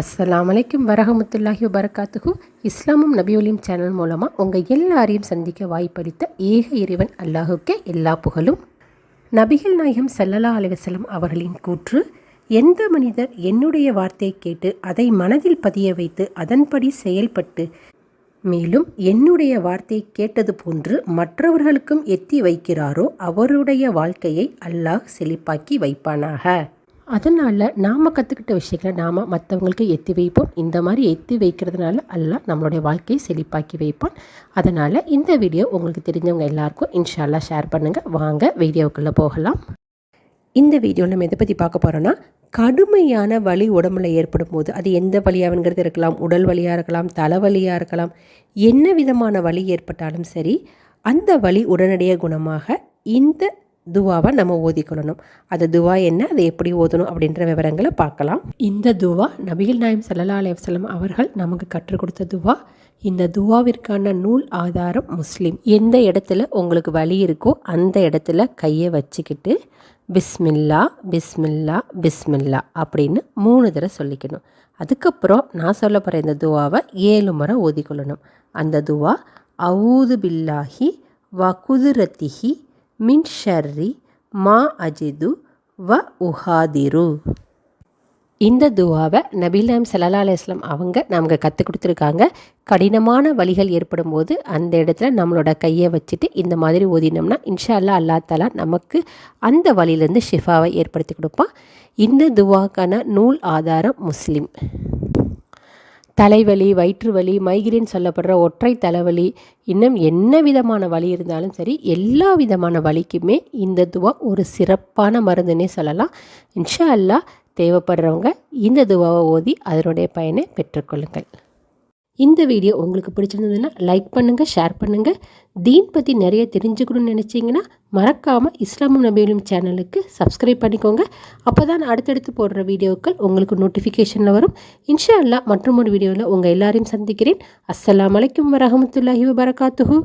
அஸ்லாம் வலைக்கும் வரகமுத்துல்லாஹி வரகாத்துகு இஸ்லாமும் நபியுலிம் சேனல் மூலமாக உங்கள் எல்லாரையும் சந்திக்க வாய்ப்பளித்த ஏக இறைவன் அல்லாஹுக்கே எல்லா புகழும். நபிகள் நாயகம் ஸல்லல்லாஹு அலைஹி அவர்களின் கூற்று எந்த மனிதர் என்னுடைய வார்த்தையை கேட்டு அதை மனதில் பதிய வைத்து அதன்படி செயல்பட்டு மேலும் என்னுடைய வார்த்தை கேட்டது போன்று மற்றவர்களுக்கும் எத்தி வைக்கிறாரோ அவருடைய வாழ்க்கையை அல்லாஹ் செழிப்பாக்கி வைப்பானாக. அதனால் நாம் கற்றுக்கிட்ட விஷயங்களை நாம் மற்றவங்களுக்கு எத்தி வைப்போம். இந்த மாதிரி எத்தி வைக்கிறதுனால எல்லாம் நம்மளுடைய வாழ்க்கையை செழிப்பாக்கி வைப்பான். அதனால் இந்த வீடியோ உங்களுக்கு தெரிஞ்சவங்க எல்லாருக்கும் இன்ஷால்லா ஷேர் பண்ணுங்கள் வாங்க வீடியோக்குள்ளே போகலாம். இந்த வீடியோ நம்ம எதை பற்றி பார்க்க போகிறோன்னா கடுமையான வலி உடம்புல ஏற்படும் போது அது எந்த வலியாகங்கிறது இருக்கலாம் உடல் வலியாக இருக்கலாம் தலைவலியாக இருக்கலாம் என்ன விதமான வலி ஏற்பட்டாலும் சரி அந்த வலி உடனடியாக குணமாக இந்த துவாவை நம்ம ஓதிக்கொள்ளணும். அது துவா என்ன? அதை எப்படி ஓதணும்? அப்படின்ற விவரங்களை பார்க்கலாம். இந்த துவா நபிகள் நாயம் சல்லா அலையம் அவர்கள் நமக்கு கற்றுக் கொடுத்த துவா. இந்த துவாவிற்கான நூல் ஆதாரம் முஸ்லீம். எந்த இடத்துல உங்களுக்கு வழி இருக்கோ அந்த இடத்துல கையை வச்சுக்கிட்டு பிஸ்மில்லா பிஸ்மில்லா பிஸ்மில்லா அப்படின்னு மூணு தடவை சொல்லிக்கணும். அதுக்கப்புறம் நான் சொல்ல போகிற இந்த துவாவை ஏழு முறை ஓதிக்கொள்ளணும். அந்த துவா அவுது பில்லாஹி வகுதுரத்திஹி மின் ஷர்ரி மா அஜிது வ உஹாதிரு. இந்த துவாவை நபிலாம் சல்லா அலுவலாம் அவங்க நமக்கு கற்றுக் கொடுத்துருக்காங்க. கடினமான வழிகள் ஏற்படும் போது அந்த இடத்துல நம்மளோட கையை வச்சுட்டு இந்த மாதிரி ஓதினோம்னா இன்ஷா அல்லா அல்லா தாலா நமக்கு அந்த வழியிலேருந்து ஷிஃபாவை ஏற்படுத்தி கொடுப்பான். இந்த துவாக்கான நூல் ஆதாரம் முஸ்லீம். தலைவலி வயிற்று வலி மைக்ரேன் சொல்லப்படுற ஒற்றை தலைவலி இன்னும் என்ன விதமான வலி இருந்தாலும் சரி எல்லா விதமான வலிக்குமே இந்த துவா ஒரு சிறப்பான மருந்துன்னே சொல்லலாம். இன்ஷா அல்லா தேவைப்படுறவங்க இந்த துவாவை ஓதி அதனுடைய பயனை பெற்றுக்கொள்ளுங்கள். இந்த வீடியோ உங்களுக்கு பிடிச்சிருந்ததுன்னா லைக் பண்ணுங்கள் ஷேர் பண்ணுங்கள் தீன் பற்றி நிறைய தெரிஞ்சுக்கணும்னு நினச்சிங்கன்னா மறக்காமல் இஸ்லாமும் நபியிலும் சேனலுக்கு சப்ஸ்கிரைப் பண்ணிக்கோங்க. அப்போ தான் அடுத்தடுத்து போடுற வீடியோக்கள் உங்களுக்கு நோட்டிஃபிகேஷனில் வரும். இன்ஷா அல்லா மற்றும் ஒரு வீடியோவில் உங்கள் எல்லாரையும் சந்திக்கிறேன். அஸ்லாம் வலைக்கம் வரமத்துல்லாஹி வபரகாத்துஹூ.